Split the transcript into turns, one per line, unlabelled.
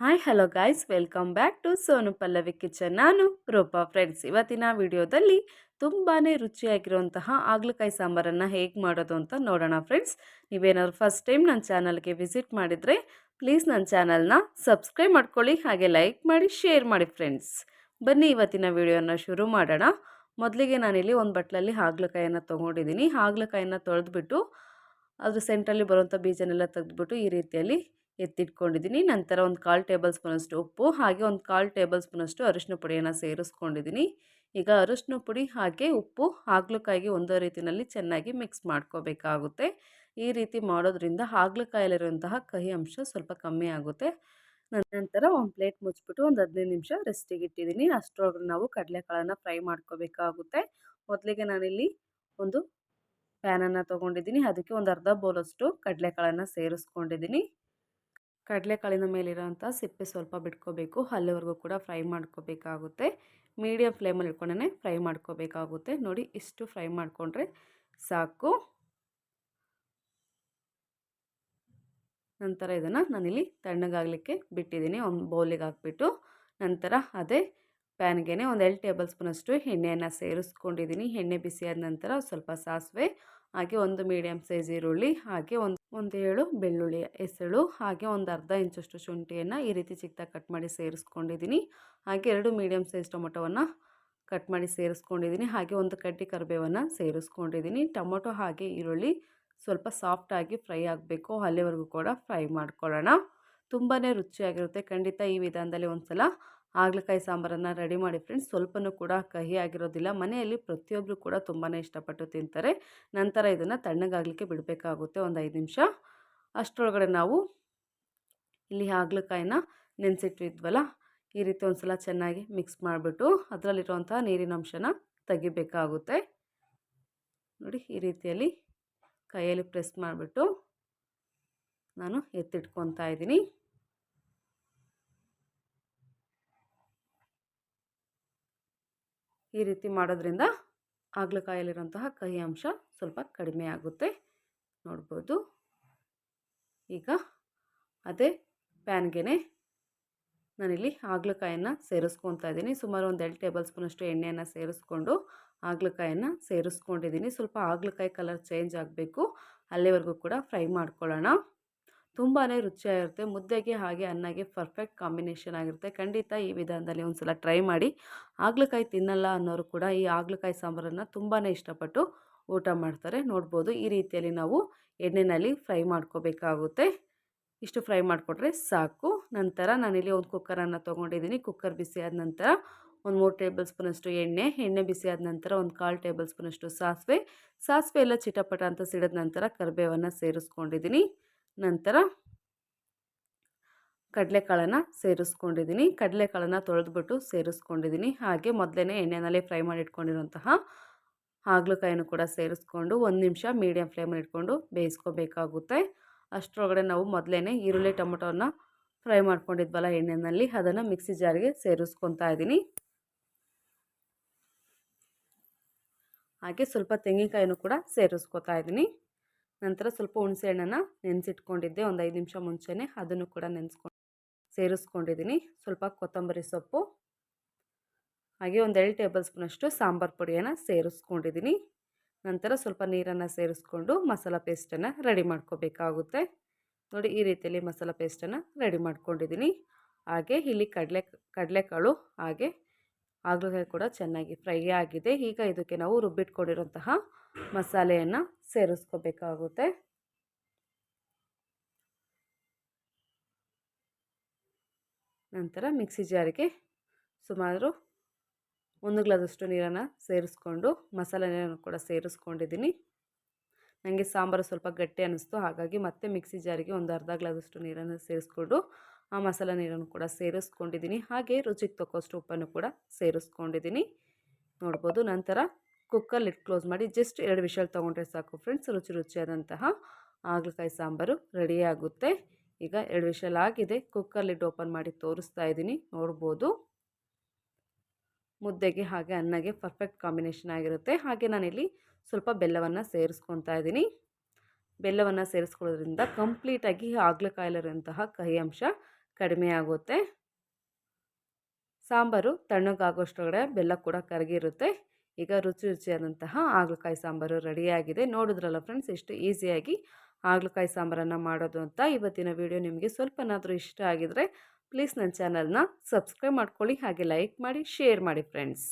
Hi hello guys welcome back to Sonu Pallavi kitchen ನಾನು Rupa friends ಇವತ್ತಿನ ವಿಡಿಯೋದಲ್ಲಿ ತುಂಬಾ ರುಚಿಯಾಗಿರುವಂತಹ ಆಗ್ಲಕಾಯಿ ಸಾಂಬಾರನ್ನು ಹೇಗೆ ಮಾಡೋದು ಅಂತ ನೋಡೋಣ ಫ್ರೆಂಡ್ಸ್ ನೀವೇನಾದ್ರು ಫಸ್ಟ್ ಟೈಮ್ ನನ್ನ ಚಾನಲ್ಗೆ ವಿಸಿಟ್ ಮಾಡಿದರೆ ಪ್ಲೀಸ್ ನನ್ನ ಚಾನಲ್ನ ಸಬ್ಸ್ಕ್ರೈಬ್ ಮಾಡ್ಕೊಳ್ಳಿ, ಹಾಗೆ ಲೈಕ್ ಮಾಡಿ ಶೇರ್ ಮಾಡಿ ಫ್ರೆಂಡ್ಸ್ ಬನ್ನಿ, ಇವತ್ತಿನ ವಿಡಿಯೋನ ಶುರು ಮಾಡೋಣ. ಮೊದಲಿಗೆ ನಾನಿಲ್ಲಿ ಒಂದು ಬಟ್ಲಲ್ಲಿ ಹಾಗಲಕಾಯನ್ನು ತೊಗೊಂಡಿದ್ದೀನಿ. ಹಾಗಲಕಾಯನ್ನು ತೊಳೆದ್ಬಿಟ್ಟು, ಅದ್ರ ಸೆಂಟ್ರಲ್ಲಿ ಬರುವಂಥ ಬೀಜನೆಲ್ಲ ತೆಗೆದ್ಬಿಟ್ಟು ಈ ರೀತಿಯಲ್ಲಿ ಎತ್ತಿಟ್ಕೊಂಡಿದ್ದೀನಿ. ನಂತರ ಒಂದು ಕಾಲು ಟೇಬಲ್ ಸ್ಪೂನಷ್ಟು ಉಪ್ಪು, ಹಾಗೆ ಒಂದು ಕಾಲು ಟೇಬಲ್ ಸ್ಪೂನಷ್ಟು ಅರಿಶಿನ ಪುಡಿಯನ್ನು ಸೇರಿಸ್ಕೊಂಡಿದ್ದೀನಿ. ಈಗ ಅರಿಶಿನ ಪುಡಿ ಹಾಗೆ ಉಪ್ಪು, ಹಾಗಲಕಾಯಿಗೆ ಒಂದೇ ರೀತಿಯಲ್ಲಿ ಚೆನ್ನಾಗಿ ಮಿಕ್ಸ್ ಮಾಡ್ಕೋಬೇಕಾಗುತ್ತೆ. ಈ ರೀತಿ ಮಾಡೋದ್ರಿಂದ ಹಾಗಲಕಾಯಲ್ಲಿರುವಂತಹ ಕಹಿ ಅಂಶ ಸ್ವಲ್ಪ ಕಮ್ಮಿ ಆಗುತ್ತೆ. ನಂತರ ಒಂದು ಪ್ಲೇಟ್ ಮುಚ್ಚಿಬಿಟ್ಟು ಒಂದು ಹದಿನೈದು ನಿಮಿಷ ರೆಸ್ಟಿಗೆ ಇಟ್ಟಿದ್ದೀನಿ. ಅಷ್ಟರೊಳಗೆ ನಾವು ಕಡಲೆಕಾಳನ್ನು ಫ್ರೈ ಮಾಡ್ಕೋಬೇಕಾಗುತ್ತೆ. ಮೊದಲಿಗೆ ನಾನಿಲ್ಲಿ ಒಂದು ಪ್ಯಾನನ್ನು ತೊಗೊಂಡಿದ್ದೀನಿ. ಅದಕ್ಕೆ ಒಂದು ಅರ್ಧ ಬೌಲಷ್ಟು ಕಡಲೆಕಾಳನ್ನು ಸೇರಿಸ್ಕೊಂಡಿದ್ದೀನಿ. ಕಡಲೆಕಾಳಿನ ಮೇಲಿರೋಂಥ ಸಿಪ್ಪೆ ಸ್ವಲ್ಪ ಬಿಟ್ಕೋಬೇಕು. ಅಲ್ಲಿವರೆಗೂ ಕೂಡ ಫ್ರೈ ಮಾಡ್ಕೋಬೇಕಾಗುತ್ತೆ. ಮೀಡಿಯಮ್ ಫ್ಲೇಮಲ್ಲಿ ಇಟ್ಕೊಂಡೇ ಫ್ರೈ ಮಾಡ್ಕೋಬೇಕಾಗುತ್ತೆ. ನೋಡಿ, ಇಷ್ಟು ಫ್ರೈ ಮಾಡಿಕೊಂಡ್ರೆ ಸಾಕು. ನಂತರ ಇದನ್ನು ನಾನಿಲ್ಲಿ ತಣ್ಣಗಾಗಲಿಕ್ಕೆ ಬಿಟ್ಟಿದ್ದೀನಿ. ಒಂದು ಬೌಲಿಗೆ ಹಾಕ್ಬಿಟ್ಟು ನಂತರ ಅದೇ ಪ್ಯಾನ್ಗೆ ಒಂದು ಎರಡು ಟೇಬಲ್ ಸ್ಪೂನಷ್ಟು ಎಣ್ಣೆಯನ್ನು ಸೇರಿಸ್ಕೊಂಡಿದ್ದೀನಿ. ಎಣ್ಣೆ ಬಿಸಿಯಾದ ನಂತರ ಸ್ವಲ್ಪ ಸಾಸಿವೆ ಹಾಗೆ ಒಂದು ಮೀಡಿಯಮ್ ಸೈಜ್ ಈರುಳ್ಳಿ, ಹಾಗೆ ಒಂದು ಒಂದು ಏಳು ಬೆಳ್ಳುಳ್ಳಿ ಎಸಳು, ಹಾಗೆ ಒಂದು ಅರ್ಧ ಇಂಚಷ್ಟು ಶುಂಠಿಯನ್ನು ಈ ರೀತಿ ಚಿಕ್ಕದಾಗಿ ಕಟ್ ಮಾಡಿ ಸೇರಿಸ್ಕೊಂಡಿದ್ದೀನಿ. ಹಾಗೆ ಎರಡು ಮೀಡಿಯಮ್ ಸೈಜ್ ಟೊಮೊಟೊವನ್ನು ಕಟ್ ಮಾಡಿ ಸೇರಿಸ್ಕೊಂಡಿದ್ದೀನಿ. ಹಾಗೆ ಒಂದು ಕಡ್ಡಿ ಕರಿಬೇವನ್ನು ಸೇರಿಸ್ಕೊಂಡಿದ್ದೀನಿ. ಟೊಮೊಟೊ ಹಾಗೆ ಈರುಳ್ಳಿ ಸ್ವಲ್ಪ ಸಾಫ್ಟಾಗಿ ಫ್ರೈ ಆಗಬೇಕು. ಅಲ್ಲಿವರೆಗೂ ಕೂಡ ಫ್ರೈ ಮಾಡ್ಕೊಳ್ಳೋಣ. ತುಂಬಾ ರುಚಿಯಾಗಿರುತ್ತೆ. ಖಂಡಿತ ಈ ವಿಧಾನದಲ್ಲಿ ಒಂದು ಸಲ ಹಾಗಲಕಾಯಿ ಸಾಂಬಾರನ್ನು ರೆಡಿ ಮಾಡಿ ಫ್ರೆಂಡ್ಸ್ ಸ್ವಲ್ಪನೂ ಕೂಡ ಕಹಿ ಆಗಿರೋದಿಲ್ಲ. ಮನೆಯಲ್ಲಿ ಪ್ರತಿಯೊಬ್ಬರು ಕೂಡ ತುಂಬಾ ಇಷ್ಟಪಟ್ಟು ತಿಂತಾರೆ. ನಂತರ ಇದನ್ನು ತಣ್ಣಗಾಗಲಿಕ್ಕೆ ಬಿಡಬೇಕಾಗುತ್ತೆ ಒಂದು ಐದು ನಿಮಿಷ. ಅಷ್ಟರೊಳಗಡೆ ನಾವು ಇಲ್ಲಿ ಹಾಗಲಕಾಯಿನ ನೆನೆಸಿಟ್ಟಿದ್ವಲ್ಲ, ಈ ರೀತಿ ಒಂದು ಸಲ ಚೆನ್ನಾಗಿ ಮಿಕ್ಸ್ ಮಾಡಿಬಿಟ್ಟು ಅದರಲ್ಲಿರುವಂಥ ನೀರಿನ ಅಂಶನ ತೆಗಿಬೇಕಾಗುತ್ತೆ. ನೋಡಿ, ಈ ರೀತಿಯಲ್ಲಿ ಕೈಯಲ್ಲಿ ಪ್ರೆಸ್ ಮಾಡಿಬಿಟ್ಟು ನಾನು ಎತ್ತಿಟ್ಕೊತಾ ಇದ್ದೀನಿ. ಈ ರೀತಿ ಮಾಡೋದ್ರಿಂದ ಹಾಗಲಕಾಯಲ್ಲಿರುವಂತಹ ಕಹಿ ಅಂಶ ಸ್ವಲ್ಪ ಕಡಿಮೆ ಆಗುತ್ತೆ. ನೋಡ್ಬೋದು. ಈಗ ಅದೇ ಪ್ಯಾನ್ಗೆ ನಾನಿಲ್ಲಿ ಹಾಗಲಕಾಯನ್ನು ಸೇರಿಸ್ಕೊತಾ ಇದ್ದೀನಿ. ಸುಮಾರು ಒಂದು ಎರಡು ಟೇಬಲ್ ಸ್ಪೂನಷ್ಟು ಎಣ್ಣೆಯನ್ನು ಸೇರಿಸ್ಕೊಂಡು ಹಾಗಲಕಾಯನ್ನು ಸೇರಿಸ್ಕೊಂಡಿದ್ದೀನಿ. ಸ್ವಲ್ಪ ಹಾಗಲಕಾಯಿ ಕಲರ್ ಚೇಂಜ್ ಆಗಬೇಕು. ಅಲ್ಲಿವರೆಗೂ ಕೂಡ ಫ್ರೈ ಮಾಡ್ಕೊಳ್ಳೋಣ. ತುಂಬಾ ರುಚಿಯಾಗಿರುತ್ತೆ. ಮುದ್ದೆಗೆ ಹಾಗೆ ಅನ್ನಗೆ ಪರ್ಫೆಕ್ಟ್ ಕಾಂಬಿನೇಷನ್ ಆಗಿರುತ್ತೆ. ಖಂಡಿತ ಈ ವಿಧಾನದಲ್ಲಿ ಒಂದು ಸಲ ಟ್ರೈ ಮಾಡಿ. ಆಗ್ಲಕಾಯಿ ತಿನ್ನಲ್ಲ ಅನ್ನೋರು ಕೂಡ ಈ ಆಗ್ಲಕಾಯಿ ಸಾಂಬಾರನ್ನು ತುಂಬಾ ಇಷ್ಟಪಟ್ಟು ಊಟ ಮಾಡ್ತಾರೆ. ನೋಡ್ಬೋದು ಈ ರೀತಿಯಲ್ಲಿ ನಾವು ಎಣ್ಣೆಯಲ್ಲಿ ಫ್ರೈ ಮಾಡ್ಕೋಬೇಕಾಗುತ್ತೆ. ಇಷ್ಟು ಫ್ರೈ ಮಾಡಿಕೊಟ್ರೆ ಸಾಕು. ನಂತರ ನಾನಿಲ್ಲಿ ಒಂದು ಕುಕ್ಕರನ್ನು ತೊಗೊಂಡಿದ್ದೀನಿ. ಕುಕ್ಕರ್ ಬಿಸಿ ಆದ ನಂತರ ಒಂದು ಮೂರು ಟೇಬಲ್ ಸ್ಪೂನಷ್ಟು ಎಣ್ಣೆ ಎಣ್ಣೆ ಬಿಸಿ ಆದ ನಂತರ ಒಂದು ಕಾಲು ಟೇಬಲ್ ಸ್ಪೂನಷ್ಟು ಸಾಸಿವೆ. ಸಾಸಿವೆ ಎಲ್ಲ ಚಿಟಪಟ ಅಂತ ಸಿಡಿದ ನಂತರ ಕರಿಬೇವನ್ನು ಸೇರಿಸ್ಕೊಂಡಿದ್ದೀನಿ. ನಂತರ ಕಡಲೆಕಾಳನ್ನು ಸೇರಿಸ್ಕೊಂಡಿದ್ದೀನಿ. ಕಡಲೆಕಾಳನ್ನು ತೊಳೆದ್ಬಿಟ್ಟು ಸೇರಿಸ್ಕೊಂಡಿದ್ದೀನಿ. ಹಾಗೆ ಮೊದಲೇ ಎಣ್ಣೆನಲ್ಲಿ ಫ್ರೈ ಮಾಡಿ ಇಟ್ಕೊಂಡಿರುವಂತಹ ಹಾಗಲಕಾಯಿನೂ ಕೂಡ ಸೇರಿಸ್ಕೊಂಡು ಒಂದು ನಿಮಿಷ ಮೀಡಿಯಮ್ ಫ್ಲೇಮಲ್ಲಿ ಇಟ್ಕೊಂಡು ಬೇಯಿಸ್ಕೋಬೇಕಾಗುತ್ತೆ. ಅಷ್ಟರೊಳಗಡೆ ನಾವು ಮೊದಲೇ ಈರುಳ್ಳಿ ಟೊಮೊಟೊನ ಫ್ರೈ ಮಾಡ್ಕೊಂಡಿದ್ವಲ್ಲ ಎಣ್ಣೆನಲ್ಲಿ, ಅದನ್ನು ಮಿಕ್ಸಿ ಜಾರಿಗೆ ಸೇರಿಸ್ಕೊತಾ ಇದ್ದೀನಿ. ಹಾಗೆ ಸ್ವಲ್ಪ ತೆಂಗಿನಕಾಯಿನೂ ಕೂಡ ಸೇರಿಸ್ಕೊತಾ ಇದ್ದೀನಿ. ನಂತರ ಸ್ವಲ್ಪ ಹುಣಸೆ ಹಣ್ಣನ್ನು ನೆನೆಸಿಟ್ಕೊಂಡಿದ್ದೆ, ಒಂದು ಐದು ನಿಮಿಷ ಮುಂಚೆನೇ. ಅದನ್ನು ಕೂಡ ನೆನೆಸ್ಕೊಂಡು ಸೇರಿಸ್ಕೊಂಡಿದ್ದೀನಿ ಸ್ವಲ್ಪ ಕೊತ್ತಂಬರಿ ಸೊಪ್ಪು, ಹಾಗೆ ಒಂದು ಎರಡು ಟೇಬಲ್ ಸ್ಪೂನಷ್ಟು ಸಾಂಬಾರು ಪುಡಿಯನ್ನು ಸೇರಿಸ್ಕೊಂಡಿದ್ದೀನಿ ನಂತರ ಸ್ವಲ್ಪ ನೀರನ್ನು ಸೇರಿಸ್ಕೊಂಡು ಮಸಾಲ ಪೇಸ್ಟನ್ನು ರೆಡಿ ಮಾಡ್ಕೋಬೇಕಾಗುತ್ತೆ. ನೋಡಿ, ಈ ರೀತಿಯಲ್ಲಿ ಮಸಾಲ ಪೇಸ್ಟನ್ನು ರೆಡಿ ಮಾಡ್ಕೊಂಡಿದ್ದೀನಿ ಹಾಗೆ ಇಲ್ಲಿ ಕಡಲೆ, ಕಡಲೆಕಾಳು, ಹಾಗೆ ಹಾಗಲಕಾಯಿ ಕೂಡ ಚೆನ್ನಾಗಿ ಫ್ರೈ ಆಗಿದೆ. ಈಗ ಇದಕ್ಕೆ ನಾವು ರುಬ್ಬಿಟ್ಕೊಂಡಿರುವಂತಹ ಮಸಾಲೆಯನ್ನು ಸೇರಿಸ್ಕೋಬೇಕಾಗುತ್ತೆ. ನಂತರ ಮಿಕ್ಸಿ ಜಾರಿಗೆ ಸುಮಾರು ಒಂದು ಗ್ಲಾಸಷ್ಟು ನೀರನ್ನು ಸೇರಿಸ್ಕೊಂಡು ಮಸಾಲೆ ನೀರನ್ನು ಕೂಡ ಸೇರಿಸ್ಕೊಂಡಿದ್ದೀನಿ. ನನಗೆ ಸಾಂಬಾರು ಸ್ವಲ್ಪ ಗಟ್ಟಿ ಅನ್ನಿಸ್ತು ಹಾಗಾಗಿ ಮತ್ತೆ ಮಿಕ್ಸಿ ಜಾರಿಗೆ ಒಂದು ಅರ್ಧ ಗ್ಲಾಸಷ್ಟು ನೀರನ್ನು ಸೇರಿಸ್ಕೊಂಡು ಆ ಮಸಾಲೆ ನೀರನ್ನು ಕೂಡ ಸೇರಿಸ್ಕೊಂಡಿದ್ದೀನಿ. ಹಾಗೆ ರುಚಿಗೆ ತಕ್ಕಷ್ಟು ಉಪ್ಪನ್ನು ಕೂಡ ಸೇರಿಸ್ಕೊಂಡಿದ್ದೀನಿ. ನೋಡ್ಬೋದು ನಂತರ ಕುಕ್ಕರ್ ಲಿಟ್ ಕ್ಲೋಸ್ ಮಾಡಿ ಜಸ್ಟ್ ಎರಡು ವಿಷಲ್ ತೊಗೊಂಡ್ರೆ ಸಾಕು ಫ್ರೆಂಡ್ಸ್, ರುಚಿ ರುಚಿಯಾದಂತಹ ಹಾಗಲಕಾಯಿ ಸಾಂಬಾರು ರೆಡಿಯಾಗುತ್ತೆ ಈಗ ಎರಡು ವಿಷಲ್ ಆಗಿದೆ ಕುಕ್ಕರ್ ಲಿಡ್ ಓಪನ್ ಮಾಡಿ ತೋರಿಸ್ತಾ ಇದ್ದೀನಿ, ನೋಡ್ಬೋದು. ಮುದ್ದೆಗೆ ಹಾಗೆ ಅನ್ನಗೆ ಪರ್ಫೆಕ್ಟ್ ಕಾಂಬಿನೇಷನ್ ಆಗಿರುತ್ತೆ. ಹಾಗೆ ನಾನಿಲ್ಲಿ ಸ್ವಲ್ಪ ಬೆಲ್ಲವನ್ನು ಸೇರಿಸ್ಕೊತಾ ಇದ್ದೀನಿ. ಬೆಲ್ಲವನ್ನು ಸೇರಿಸ್ಕೊಳ್ಳೋದ್ರಿಂದ ಕಂಪ್ಲೀಟಾಗಿ ಹಾಗಲಕಾಯಲ್ಲಿರುವಂತಹ ಕಹಿ ಅಂಶ ಕಡಿಮೆ ಆಗುತ್ತೆ. ಸಾಂಬಾರು ತಣ್ಣಗಾಗೋಷ್ಟೊಳಗಡೆ ಬೆಲ್ಲ ಕೂಡ ಕರಗಿರುತ್ತೆ. ಈಗ ರುಚಿ ರುಚಿಯಾದಂತಹ ಹಾಗಲಕಾಯಿ ಸಾಂಬಾರು ರೆಡಿಯಾಗಿದೆ. ನೋಡಿದ್ರಲ್ಲ ಫ್ರೆಂಡ್ಸ್, ಎಷ್ಟು ಈಸಿಯಾಗಿ ಹಾಗಲಕಾಯಿ ಸಾಂಬಾರನ್ನು ಮಾಡೋದು ಅಂತ ಇವತ್ತಿನ ವಿಡಿಯೋ ನಿಮಗೆ ಸ್ವಲ್ಪನಾದರೂ ಇಷ್ಟ ಆಗಿದರೆ, ಪ್ಲೀಸ್ ನನ್ನ ಚಾನಲ್ನ ಸಬ್ಸ್ಕ್ರೈಬ್ ಮಾಡ್ಕೊಳ್ಳಿ, ಹಾಗೆ ಲೈಕ್ ಮಾಡಿ, ಶೇರ್ ಮಾಡಿ ಫ್ರೆಂಡ್ಸ್.